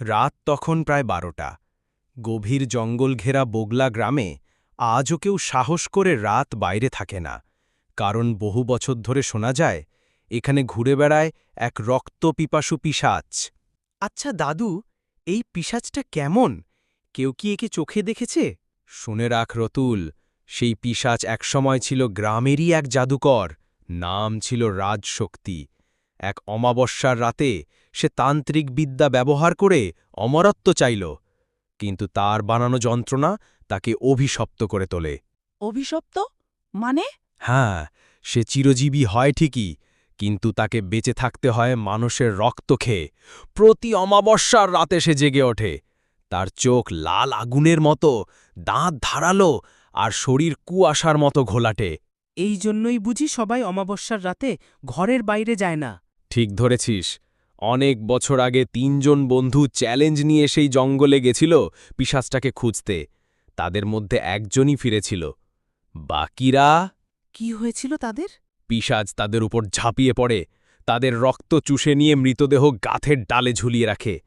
রাত তখন প্রায় বারোটা। গভীর জঙ্গল ঘেরা বগলা গ্রামে আজও কেউ সাহস করে রাত বাইরে থাকে না। কারণ বহু বছর ধরে শোনা যায়, এখানে ঘুরে বেড়ায় এক রক্ত পিপাসু পিশাচ। আচ্ছা দাদু, এই পিশাচটা কেমন? কেউ কি একে চোখে দেখেছে? শুনে রাখ রতুল, সেই পিশাচ একসময় ছিল গ্রামেরই এক জাদুকর, নাম ছিল রাজশক্তি। এক অমাবস্যার রাতে সে তান্ত্রিক বিদ্যা ব্যবহার করে অমরত্ব চাইল কিন্তু তার বানানো যন্ত্রণা তাকে অভিশপ্ত করে তোলে। অভিশপ্ত? মানে? হ্যাঁ সে চিরজীবী হয় ঠিকই কিন্তু তাকে বেঁচে থাকতে হয় মানুষের রক্ত খেয়ে। প্রতি অমাবস্যার রাতে সে জেগে ওঠে। তার চোখ লাল আগুনের মতো দাঁত ধারালো আর শরীর কুয়াশার মতো ঘোলাটে। এই জন্যই বুঝি সবাই অমাবস্যার রাতে ঘরের বাইরে যায় না। ঠিক ধরেছিস। অনেক বছর আগে তিনজন বন্ধু চ্যালেঞ্জ নিয়ে সেই জঙ্গলে গেছিল পিশাচটাকে খুঁজতে। তাদের মধ্যে একজনই ফিরেছিল। বাকিরা? কি হয়েছিল তাদের? পিশাচ তাদের উপর ঝাঁপিয়ে পড়ে। তাদের রক্ত চুষে নিয়ে মৃতদেহ গাথের ডালে ঝুলিয়ে রাখে।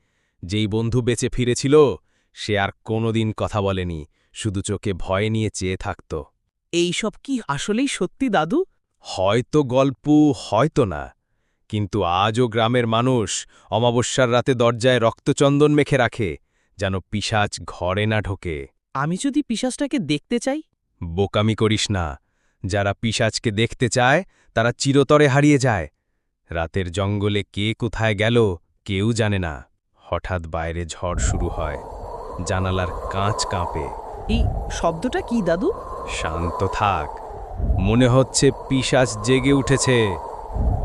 যেই বন্ধু বেঁচে ফিরেছিল সে আর কোনোদিন কথা বলেনি শুধু চোখে ভয় নিয়ে চেয়ে থাকত। এইসব কি আসলেই সত্যি দাদু? হয়তো গল্প হয়তো না। কিন্তু আজও গ্রামের মানুষ অমাবস্যার রাতে দরজায় রক্তচন্দন মেখে রাখে যেন পিশাচ ঘরে না ঢোকে। আমি যদি পিশাচটাকে দেখতে চাই? বোকামি করিস না। যারা পিশাচকে দেখতে চায় তারা চিরতরে হারিয়ে যায়। রাতের জঙ্গলে কে কোথায় গেল কেউ জানে না। হঠাৎ বাইরে ঝড় শুরু হয় জানালার কাঁচ কাঁপে। এই শব্দটা কি দাদু? শান্ত থাক। মনে হচ্ছে পিশাচ জেগে উঠেছে।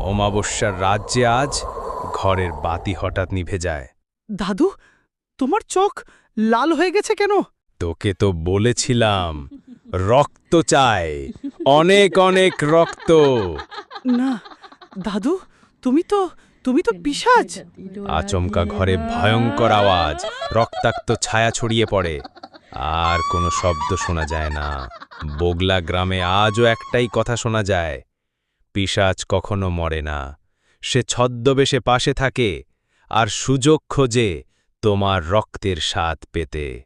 অমাবস্যার রাজ্যে আজ ঘরের বাতি হঠাৎ নিভে যায়। দাদু তোমার চোখ লাল হয়ে গেছে কেন? তোকে তো বলেছিলাম রক্ত চাই অনেক অনেক রক্ত। না দাদু তুমি তো তুমি তো পিশাচ আচমকা ঘরে ভয়ঙ্কর আওয়াজ রক্তাক্ত ছায়া ছড়িয়ে পড়ে। আর কোনো শব্দ শোনা যায় না। বগলা গ্রামে আজও একটাই কথা শোনা যায় পিশাচ কখনো মরে না। সে ছদ্মবেশে পাশে থাকে, আর সুযোগ খোঁজে তোমার রক্তের স্বাদ পেতে।